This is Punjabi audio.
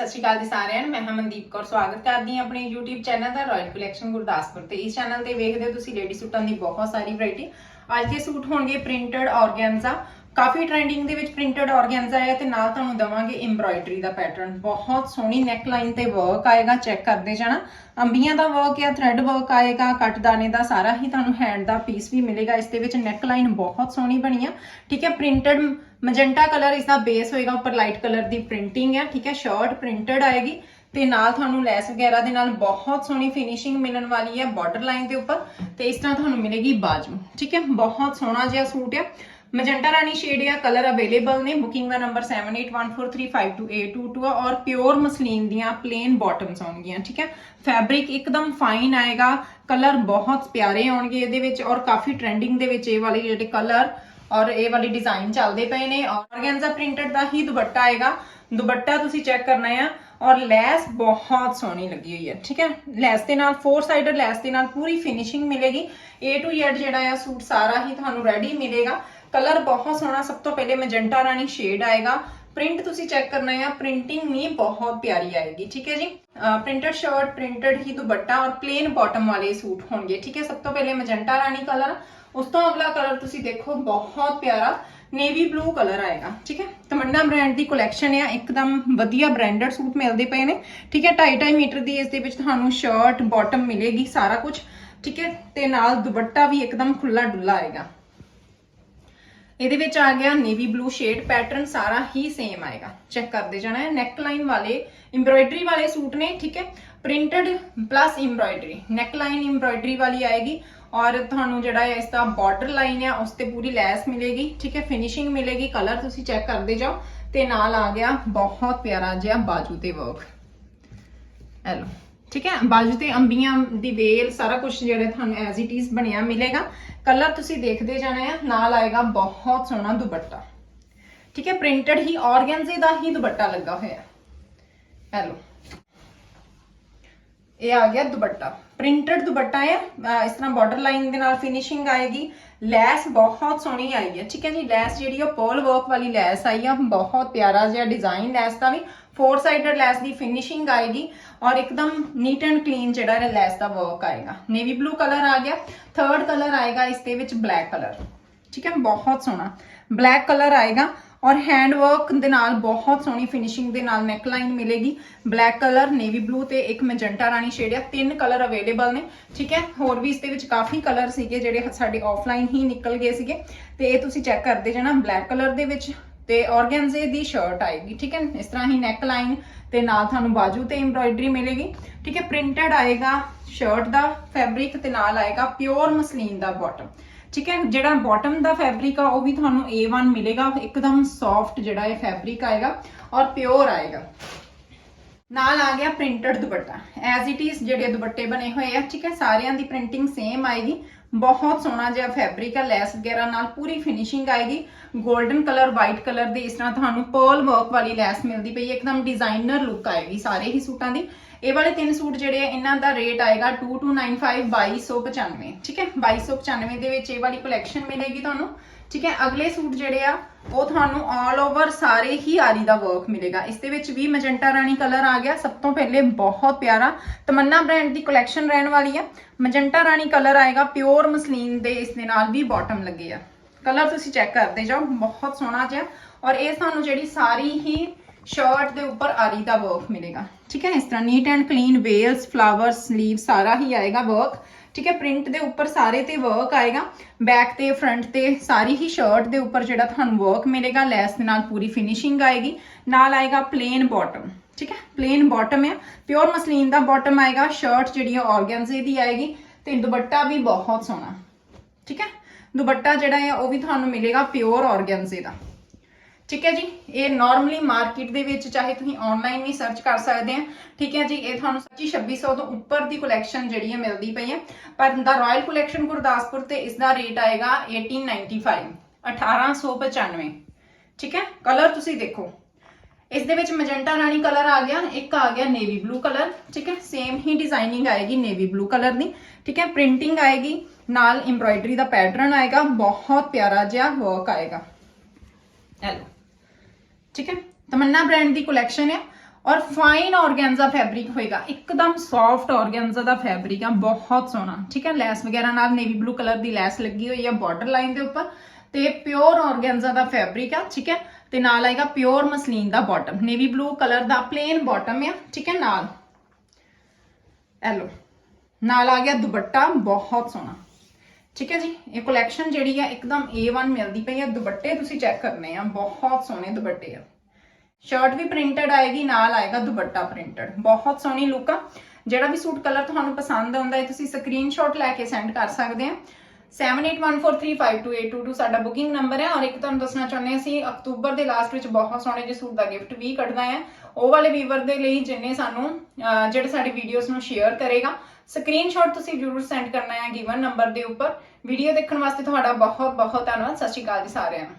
ਸਤਿ ਸ਼੍ਰੀ ਅਕਾਲ ਜੀ ਸਾਰਿਆਂ ਨੂੰ। ਮੈਂ ਹਾਂ ਮਨਦੀਪ ਕੌਰ। ਸਵਾਗਤ ਕਰਦੀ ਹਾਂ ਆਪਣੇ YouTube ਚੈਨਲ ਦਾ ਰਾਇਲ ਕਲੈਕਸ਼ਨ ਗੁਰਦਾਸਪੁਰ ਤੇ। ਇਸ ਚੈਨਲ ਤੇ ਵੇਖਦੇ ਹੋ ਤੁਸੀਂ ਲੇਡੀ ਸੂਟਾਂ ਦੀ ਬਹੁਤ ਸਾਰੀ ਵੈਰਾਈਟੀ ਅੱਜ ਦੇ ਸੂਟ ਹੋਣਗੇ ਪ੍ਰਿੰਟਡ ਔਰਗੈਂਜ਼ਾ ਕਾਫੀ ਟ੍ਰੈਂਡਿੰਗ ਦੇ ਵਿੱਚ ਪ੍ਰਿੰਟਡ ਔਰਗੈਂਜ਼ਾ ਹੈ ਤੇ ਨਾਲ ਤੁਹਾਨੂੰ ਦਵਾਂਗੇ ਐਮਬ੍ਰਾਇਡਰੀ ਦਾ ਪੈਟਰਨ ਬਹੁਤ ਸੋਹਣੀ ਨੈਕ ਲਾਈਨ ਤੇ ਵਰਕ ਆਏਗਾ ਚੈੱਕ ਕਰਦੇ ਜਾਣਾ। ਅੰਬੀਆਂ ਦਾ ਵਰਕ ਜਾਂ ਥ੍ਰੈਡ ਵਰਕ ਆਏਗਾ, ਕੱਟ ਦਾ ਸਾਰਾ ਹੀ ਤੁਹਾਨੂੰ ਹੈਂਡ ਦਾ ਪੀਸ ਵੀ ਮਿਲੇਗਾ। ਇਸ ਦੇ ਵਿੱਚ ਨੈਕ ਲਾਈਨ ਬਹੁਤ ਸੋਹਣੀ ਬਣੀ ਆ। ਠੀਕ ਹੈ ਪ੍ਰਿੰਟਡ ਮਜੈਂਟਾ ਕਲਰ ਇਸ ਦਾ ਬੇਸ ਹੋਏਗਾ, ਉੱਪਰ ਲਾਈਟ ਕਲਰ ਦੀ ਪ੍ਰਿੰਟਿੰਗ ਹੈ ਠੀਕ ਹੈ ਸ਼ਰਟ ਪ੍ਰਿੰਟਡ ਆਏਗੀ। ਤੇ ਨਾਲ ਤੁਹਾਨੂੰ ਲੈਸ ਵਗੈਰਾ ਦੇ ਨਾਲ ਬਹੁਤ ਸੋਹਣੀ ਫਿਨਿਸ਼ਿੰਗ ਮਿਲਣ ਵਾਲੀ ਹੈ ਬਾਰਡਰ ਲਾਈਨ ਦੇ ਉੱਪਰ। ਤੇ ਇਸ ਤਰ੍ਹਾਂ ਤੁਹਾਨੂੰ ਮਿਲੇਗੀ ਬਾਜੂ ਠੀਕ ਹੈ, ਬਹੁਤ ਸੋਹਣਾ ਜਿਹਾ ਸੂਟ ਆ। ਮਜੈਂਟਾ ਰਾਣੀ ਸ਼ੇਡ ਆ ਕਲਰ ਅਵੇਲੇਬਲ ਨੇ, ਬੁਕਿੰਗ ਦਾ ਨੰਬਰ 7814352822 ਆ, ਔਰ ਪਿਓਰ ਮਸਲੀਨ ਦੀਆਂ ਪਲੇਨ ਬਾਟਮਸ ਆਉਣਗੀਆਂ, ਠੀਕ ਹੈ? ਫੈਬਰਿਕ ਇੱਕਦਮ ਫਾਈਨ ਆਏਗਾ ਕਲਰ ਬਹੁਤ ਪਿਆਰੇ ਆਉਣਗੇ ਇਹਦੇ ਵਿੱਚ, ਔਰ ਕਾਫੀ ਟ੍ਰੈਂਡਿੰਗ ਦੇ ਵਿੱਚ ਇਹ ਵਾਲੇ ਜਿਹੜੇ ਕਲਰ ਔਰ ਇਹ ਵਾਲੀ ਡਿਜ਼ਾਈਨ ਚੱਲਦੇ ਪਏ ਨੇ ਔਰਗੈਂਜ਼ਾ ਪ੍ਰਿੰਟਡ ਦਾ ਹੀ ਦੁਪੱਟਾ ਆਏਗਾ। ਦੁਪੱਟਾ ਤੁਸੀਂ ਚੈੱਕ ਕਰਨਾ ਆ, ਔਰ ਲੈਸ ਬਹੁਤ ਸੋਹਣੀ ਲੱਗੀ ਹੋਈ ਹੈ ਠੀਕ ਹੈ? ਲੈਸ ਦੇ ਨਾਲ ਫੋਰ ਸਾਈਡਡ ਲੈਸ ਦੇ ਨਾਲ ਪੂਰੀ ਫਿਨਿਸ਼ਿੰਗ ਮਿਲੇਗੀ। A to Z ਜਿਹੜਾ ਆ ਸੂਟ ਸਾਰਾ ਹੀ ਤੁਹਾਨੂੰ ਰੈਡੀ ਮਿਲੇਗਾ। ਕਲਰ ਬਹੁਤ ਸੋਹਣਾ, ਸਭ ਤੋਂ ਪਹਿਲੇ ਮੈਜੈਂਟਾ ਰਾਣੀ ਸ਼ੇਡ ਆਏਗਾ। ਪ੍ਰਿੰਟ ਤੁਸੀਂ ਚੈੱਕ ਕਰਨਾ ਹੈ, ਪ੍ਰਿੰਟਿੰਗ ਵੀ ਬਹੁਤ ਪਿਆਰੀ ਆਏਗੀ, ਠੀਕ ਹੈ ਜੀ? ਪ੍ਰਿੰਟਡ ਸ਼ਰਟ ਪ੍ਰਿੰਟਡ ਹੀ ਦੁਪੱਟਾ ਔਰ ਪਲੇਨ ਬਾਟਮ ਵਾਲੇ ਸੂਟ ਹੋਣਗੇ, ਠੀਕ ਹੈ? ਸਭ ਤੋਂ ਪਹਿਲੇ ਮੈਜੈਂਟਾ ਰਾਣੀ ਕਲਰ ਉਸ ਤੋਂ ਅਗਲਾ ਕਲਰ ਤੁਸੀਂ ਦੇਖੋ, ਬਹੁਤ ਪਿਆਰਾ ਨੇਵੀ ਬਲੂ ਕਲਰ ਆਏਗਾ, ਠੀਕ ਹੈ? ਤਮੰਨਾ ਬ੍ਰਾਂਡ ਦੀ ਕਲੈਕਸ਼ਨ ਆ, ਇੱਕਦਮ ਵਧੀਆ ਬ੍ਰਾਂਡਡ ਸੂਟ ਮਿਲਦੇ ਪਏ ਨੇ, ਠੀਕ ਹੈ? 2.5 ਮੀਟਰ ਦੀ ਇਸ ਦੇ ਵਿੱਚ ਤੁਹਾਨੂੰ ਸ਼ਰਟ ਬਾਟਮ ਮਿਲੇਗੀ ਸਾਰਾ ਕੁਝ ਠੀਕ ਹੈ? ਤੇ ਨਾਲ ਦੁਪੱਟਾ ਵੀ ਇੱਕਦਮ ਖੁੱਲਾ ਡੁੱਲਾ ਆਏਗਾ। ਇਹਦੇ ਵਿੱਚ ਆ ਗਿਆ ਨੇਵੀ ਬਲੂ ਸ਼ੇਡ ਪੈਟਰਨ ਸਾਰਾ ਹੀ ਸੇਮ ਆਏਗਾ। ਚੈੱਕ ਕਰਦੇ ਜਾਣਾ ਹੈ ਨੈਕ ਲਾਈਨ ਵਾਲੇ ਐਮਬ੍ਰਾਇਡਰੀ ਵਾਲੇ ਸੂਟ ਨੇ, ਠੀਕ ਹੈ? Printed plus embroidery neck line embroidery ਵਾਲੀ ਆਏਗੀ ਔਰ ਤੁਹਾਨੂੰ ਜਿਹੜਾ ਹੈ, ਇਸ ਦਾ ਬਾਰਡਰ ਲਾਈਨ ਹੈ ਉਸ ਤੇ ਪੂਰੀ ਲੈਸ ਮਿਲੇਗੀ, ਠੀਕ ਹੈ? ਫਿਨਿਸ਼ਿੰਗ ਮਿਲੇਗੀ ਕਲਰ ਤੁਸੀਂ ਚੈੱਕ ਕਰਦੇ ਜਾਓ। ਤੇ ਨਾਲ ਆ ਗਿਆ ਬਹੁਤ ਪਿਆਰਾ ਜਿਹਾ ਬਾਜੂ ਤੇ ਵਰਕ ਹੈਲੋ ਠੀਕ ਹੈ? ਬਾਜੂ ਤੇ ਅੰਬੀਆਂ ਦੀ ਵੇਲ, ਸਾਰਾ ਕੁਝ ਜਿਹੜਾ ਤੁਹਾਨੂੰ ਐਜ਼ ਇਟ ਇਜ਼ ਬਣਿਆ ਮਿਲੇਗਾ। ਕਲਰ ਤੁਸੀਂ ਦੇਖਦੇ ਜਾਣਾ ਹੈ ਨਾਲ ਆਏਗਾ ਬਹੁਤ ਸੋਹਣਾ ਦੁਪੱਟਾ। ਠੀਕ ਹੈ? ਪ੍ਰਿੰਟਡ ਹੀ, ਔਰਗੈਂਜ਼ੇ ਦਾ ਹੀ ਦੁਪੱਟਾ ਲੱਗਾ ਹੋਇਆ। ਹੈਲੋ ਇਹ ਆ ਗਿਆ ਦੁਪੱਟਾ। ਪ੍ਰਿੰਟਡ ਦੁਪੱਟਾ ਹੈ ਇਸ ਤਰ੍ਹਾਂ ਬਾਰਡਰ ਲਾਈਨ ਦੇ ਨਾਲ ਫਿਨਿਸ਼ਿੰਗ ਆਏਗੀ। ਲੈਸ ਬਹੁਤ ਸੋਹਣੀ ਆਈ ਹੈ ਠੀਕ ਹੈ ਜੀ? ਲੈਸ ਜਿਹੜੀ ਉਹ ਪਰਲ ਵਰਕ ਵਾਲੀ ਲੈਸ ਆਈ ਆ। ਬਹੁਤ ਪਿਆਰਾ ਜਿਹਾ ਡਿਜ਼ਾਈਨ ਲੈਸ ਦਾ ਵੀ। ਫੋਰ ਸਾਈਡਡ ਲੈਸ ਦੀ ਫਿਨਿਸ਼ਿੰਗ ਆਏਗੀ। ਔਰ ਇੱਕਦਮ ਨੀਟ ਐਂਡ ਕਲੀਨ ਜਿਹੜਾ ਹੈ ਲੈਸ ਦਾ ਵਰਕ ਆਏਗਾ। ਨੇਵੀ ਬਲੂ ਕਲਰ ਆ ਗਿਆ। ਥਰਡ ਕਲਰ ਆਏਗਾ ਇਸ ਦੇ ਵਿੱਚ ਬਲੈਕ ਕਲਰ ਠੀਕ ਹੈ? ਬਹੁਤ ਸੋਹਣਾ। ਬਲੈਕ ਕਲਰ ਆਏਗਾ। ਔਰ ਹੈਂਡ ਵਰਕ ਦੇ ਨਾਲ ਬਹੁਤ ਸੋਹਣੀ ਫਿਨਿਸ਼ਿੰਗ ਦੇ ਨਾਲ ਨੈਕ ਲਾਈਨ ਮਿਲੇਗੀ। ਬਲੈਕ ਕਲਰ ਨੇਵੀ ਬਲੂ ਤੇ ਇੱਕ ਮੈਜੈਂਟਾ ਰਾਣੀ ਸ਼ੇਡ ਆ। ਤਿੰਨ ਕਲਰ ਅਵੇਲੇਬਲ ਨੇ, ਠੀਕ ਹੈ? ਹੋਰ ਵੀ ਇਸ ਦੇ ਵਿੱਚ ਕਾਫੀ ਕਲਰ ਸੀਗੇ ਜਿਹੜੇ ਸਾਡੇ ਆਫਲਾਈਨ ਹੀ ਨਿਕਲ ਗਏ ਸੀਗੇ। ਤੇ ਇਹ ਤੁਸੀਂ ਚੈੱਕ ਕਰਦੇ ਜਾਣਾ ਬਲੈਕ ਕਲਰ ਦੇ ਵਿੱਚ ਤੇ ਔਰਗੈਂਜ਼ੇ ਦੀ ਸ਼ਰਟ ਆਏਗੀ, ਠੀਕ ਹੈ? ਇਸ ਤਰ੍ਹਾਂ ਹੀ ਨੈਕ ਲਾਈਨ ਤੇ ਨਾਲ ਤੁਹਾਨੂੰ ਬਾਜੂ ਤੇ ਐਮਬ੍ਰਾਇਡਰੀ ਮਿਲੇਗੀ, ਠੀਕ ਹੈ? ਪ੍ਰਿੰਟਡ ਆਏਗਾ ਸ਼ਰਟ ਦਾ ਫੈਬਰਿਕ ਤੇ ਨਾਲ ਆਏਗਾ ਪਿਓਰ ਮਸਲੀਨ ਦਾ ਬਾਟਮ ਠੀਕ ਹੈ, ਜਿਹੜਾ ਬਾਟਮ ਦਾ ਫੈਬਰਿਕ ਆ, ਉਹ ਵੀ ਤੁਹਾਨੂੰ A1 ਮਿਲੇਗਾ। ਇੱਕਦਮ ਸੌਫਟ ਜਿਹੜਾ ਇਹ ਫੈਬਰਿਕ ਆਏਗਾ ਔਰ ਪਿਓਰ ਆਏਗਾ। ਨਾਲ ਆ ਗਿਆ printed dupatta. As it is ਜਿਹੜੇ ਦੁਪੱਟੇ ਬਣੇ ਹੋਏ ਆ, ਠੀਕ ਹੈ, ਸਾਰਿਆਂ ਦੀ ਪ੍ਰਿੰਟਿੰਗ ਸੇਮ ਆਏਗੀ। ਬਹੁਤ ਸੋਹਣਾ ਜਿਹਾ ਫੈਬਰਿਕ ਆ ਲੈਸ ਵਗੈਰਾ ਨਾਲ ਪੂਰੀ ਫਿਨਿਸ਼ਿੰਗ ਆਏਗੀ। 골ਡਨ ਕਲਰ ਵਾਈਟ ਕਲਰ ਦੀ ਇਸ ਤਰ੍ਹਾਂ ਤੁਹਾਨੂੰ ਪਰਲ ਵਰਕ ਵਾਲੀ ਲੈਸ ਮਿਲਦੀ ਪਈ ਹੈ। ਇੱਕਦਮ ਡਿਜ਼ਾਈਨਰ ਲੁੱਕ ਆਏਗੀ ਸਾਰੇ ਹੀ ਸੂਟਾਂ ਦੀ। ਇਹ ਵਾਲੇ ਤਿੰਨ ਸੂਟ ਜਿਹੜੇ ਆ, ਇਹਨਾਂ ਦਾ ਰੇਟ ਆਏਗਾ 2295 2295 ਠੀਕ ਹੈ? 2295 ਦੇ ਵਿੱਚ ਇਹ ਵਾਲੀ ਕਲੈਕਸ਼ਨ ਮਿਲੇਗੀ ਤੁਹਾਨੂੰ। ਠੀਕ ਹੈ, ਅਗਲੇ ਸੂਟ ਜਿਹੜੇ ਆ, ਉਹ ਤੁਹਾਨੂੰ ਆਲ ਓਵਰ ਸਾਰੇ ਹੀ ਆਰੀ ਦਾ ਵਰਕ ਮਿਲੇਗਾ। ਇਸ ਦੇ ਵਿੱਚ ਵੀ ਮੈਜੈਂਟਾ ਰਾਣੀ ਕਲਰ ਆ ਗਿਆ, ਸਭ ਤੋਂ ਪਹਿਲੇ ਬਹੁਤ ਪਿਆਰਾ ਤਮੰਨਾ ਬ੍ਰਾਂਡ ਦੀ ਕਲੈਕਸ਼ਨ ਰਹਿਣ ਵਾਲੀ ਆ। ਮੈਜੈਂਟਾ ਰਾਣੀ ਕਲਰ ਆਏਗਾ ਪਿਓਰ ਮਸਲੀਨ ਦੇ ਇਸ ਦੇ ਨਾਲ ਵੀ ਬਾਟਮ ਲੱਗੇ ਆ। ਕਲਰ ਤੁਸੀਂ ਚੈੱਕ ਕਰਦੇ ਜਾਓ, ਬਹੁਤ ਸੋਹਣਾ ਜਿਹਾ। ਔਰ ਇਹ ਸਾਨੂੰ ਜਿਹੜੀ ਸਾਰੀ ਹੀ ਸ਼ਰਟ ਦੇ ਉੱਪਰ ਆਰੀ ਦਾ ਵਰਕ ਮਿਲੇਗਾ। ਠੀਕ ਹੈ, ਇਸ ਤਰ੍ਹਾਂ ਨੀਟ ਐਂਡ ਕਲੀਨ ਵੇਲਸ ਫਲਾਵਰ ਸਲੀਵ ਸਾਰਾ ਹੀ ਆਏਗਾ ਵਰਕ ਠੀਕ ਹੈ ਪ੍ਰਿੰਟ ਦੇ ਉੱਪਰ ਸਾਰੇ ਤੇ ਵਰਕ ਆਏਗਾ। ਬੈਕ ਤੇ ਫਰੰਟ ਤੇ ਸਾਰੀ ਹੀ ਸ਼ਰਟ ਦੇ ਉੱਪਰ ਜਿਹੜਾ ਤੁਹਾਨੂੰ ਵਰਕ ਮਿਲੇਗਾ ਲੈਸ ਦੇ ਨਾਲ ਪੂਰੀ ਫਿਨਿਸ਼ਿੰਗ ਆਏਗੀ। ਨਾਲ ਆਏਗਾ ਪਲੇਨ ਬਾਟਮ ਠੀਕ ਹੈ ਪਲੇਨ ਬਾਟਮ ਹੈ ਪਿਓਰ ਮਸਲੀਨ ਦਾ ਬਾਟਮ ਆਏਗਾ ਸ਼ਰਟ ਜਿਹੜੀ ਹੈ ਆਰਗੈਂਜ਼ੇ ਦੀ ਆਏਗੀ ਤੇ ਦੁਪੱਟਾ ਵੀ ਬਹੁਤ ਸੋਹਣਾ, ਠੀਕ ਹੈ। ਦੁਪੱਟਾ ਜਿਹੜਾ ਹੈ ਉਹ ਵੀ ਤੁਹਾਨੂੰ ਮਿਲੇਗਾ ਪਿਓਰ ਆਰਗੈਂਜ਼ੇ ਦਾ। ਠੀਕ ਹੈ ਜੀ? ਇਹ ਨਾਰਮਲੀ ਮਾਰਕੀਟ ਦੇ ਵਿੱਚ ਚਾਹੇ ਤੁਸੀਂ ਆਨਲਾਈਨ ਵੀ ਸਰਚ ਕਰ ਸਕਦੇ ਆ। ਠੀਕ ਹੈ ਜੀ? ਇਹ ਤੁਹਾਨੂੰ 2500 ਤੋਂ ਉੱਪਰ ਦੀ ਕਲੈਕਸ਼ਨ ਜਿਹੜੀ ਹੈ ਮਿਲਦੀ ਪਈ ਹੈ। ਪਰ ਦਾ ਰਾਇਲ ਕਲੈਕਸ਼ਨ ਗੁਰਦਾਸਪੁਰ ਤੇ ਇਸ ਦਾ ਰੇਟ ਆਏਗਾ 1895 1895 ਠੀਕ ਹੈ? ਕਲਰ ਤੁਸੀਂ ਦੇਖੋ। ਇਸ ਦੇ ਵਿੱਚ ਮੈਜੈਂਟਾ ਰਾਣੀ ਕਲਰ ਆ ਗਿਆ, ਇੱਕ ਆ ਗਿਆ ਨੇਵੀ ਬਲੂ ਕਲਰ ਠੀਕ ਹੈ? ਸੇਮ ਹੀ ਡਿਜ਼ਾਈਨਿੰਗ ਆਏਗੀ ਨੇਵੀ ਬਲੂ ਕਲਰ ਦੀ। ਠੀਕ ਹੈ? ਪ੍ਰਿੰਟਿੰਗ ਆਏਗੀ, ਨਾਲ ਐਮਬ੍ਰਾਇਡਰੀ ਦਾ ਪੈਟਰਨ ਆਏਗਾ। ਬਹੁਤ ਪਿਆਰਾ ਜਿਹਾ ਵਰਕ ਆਏਗਾ। ਹੈਲੋ ਠੀਕ ਹੈ? ਤਮੰਨਾ ਬ੍ਰਾਂਡ ਦੀ ਕਲੈਕਸ਼ਨ ਹੈ ਔਰ ਫਾਈਨ ਆਰਗੈਂਜ਼ਾ ਫੈਬਰਿਕ ਹੋਏਗਾ। ਇੱਕਦਮ ਸੌਫਟ ਆਰਗੈਂਜ਼ਾ ਦਾ ਫੈਬਰਿਕ ਆ, ਬਹੁਤ ਸੋਹਣਾ। ਠੀਕ ਹੈ? ਲੈਸ ਵਗੈਰਾ ਨਾਲ ਨੇਵੀ ਬਲੂ ਕਲਰ ਦੀ ਲੈਸ ਲੱਗੀ ਹੋਈ ਆ ਬਾਰਡਰ ਲਾਈਨ ਦੇ ਉੱਪਰ। ਤੇ ਪਿਓਰ ਆਰਗੈਂਜ਼ਾ ਦਾ ਫੈਬਰਿਕ ਆ, ਠੀਕ ਹੈ? ਤੇ ਨਾਲ ਆਏਗਾ ਪਿਓਰ ਮਸਲੀਨ ਦਾ ਬਾਟਮ ਨੇਵੀ ਬਲੂ ਕਲਰ ਦਾ ਪਲੇਨ ਬਾਟਮ ਆ, ਠੀਕ ਹੈ? ਨਾਲ। ਐਲੋ ਨਾਲ ਆ ਗਿਆ ਦੁਪੱਟਾ, ਬਹੁਤ ਸੋਹਣਾ। ਠੀਕ ਹੈ ਜੀ? ਇਹ ਕਲੈਕਸ਼ਨ ਜਿਹੜੀ ਆ ਇੱਕਦਮ A1 ਮਿਲਦੀ ਪਈ ਆ। ਦੁਪੱਟੇ ਤੁਸੀਂ ਚੈੱਕ ਕਰਨੇ ਆ। ਬਹੁਤ ਸੋਹਣੇ ਦੁਪੱਟੇ ਆ। ਸ਼ਰਟ ਵੀ ਪ੍ਰਿੰਟਡ ਆਏਗੀ, ਨਾਲ ਆਏਗਾ ਦੁਪੱਟਾ ਪ੍ਰਿੰਟਡ ਬਹੁਤ ਸੋਹਣੀ ਲੁੱਕ ਆ। ਜਿਹੜਾ ਵੀ ਸੂਟ ਕਲਰ ਤੁਹਾਨੂੰ ਪਸੰਦ ਆਉਂਦਾ ਹੈ, ਤੁਸੀਂ ਸਕਰੀਨਸ਼ਾਟ ਲੈ ਕੇ ਸੈਂਡ ਕਰ ਸਕਦੇ ਆ। 7814352822 ਸਾਡਾ ਬੁਕਿੰਗ ਨੰਬਰ ਹੈ ਔਰ ਇੱਕ ਤੁਹਾਨੂੰ ਦੱਸਣਾ ਚਾਹੁੰਦੇ ਹਾਂ, ਅਸੀਂ ਅਕਤੂਬਰ ਦੇ ਲਾਸਟ ਵਿੱਚ ਬਹੁਤ ਸੋਹਣੇ ਜਿਹੇ ਸੂਟ ਦਾ ਗਿਫਟ ਵੀ ਕੱਢਣਾ ਹੈ। ਉਹ ਵਾਲੇ ਵੀਵਰ ਦੇ ਲਈ ਜਿੰਨੇ ਸਾਨੂੰ ਜਿਹੜੇ ਸਾਡੀ ਵੀਡੀਓਜ਼ ਨੂੰ ਸ਼ੇਅਰ ਕਰੇਗਾ ਸਕਰੀਨਸ਼ਾਟ ਤੁਸੀਂ ਜ਼ਰੂਰ ਸੈਂਡ ਕਰਨਾ ਹੈ ਗਿਵਨ ਨੰਬਰ ਦੇ ਉੱਪਰ। ਵੀਡੀਓ ਦੇਖਣ ਵਾਸਤੇ ਤੁਹਾਡਾ ਬਹੁਤ ਬਹੁਤ ਧੰਨਵਾਦ। ਸਤਿ ਸ਼੍ਰੀ ਅਕਾਲ ਜੀ ਸਾਰਿਆਂ ਨੂੰ।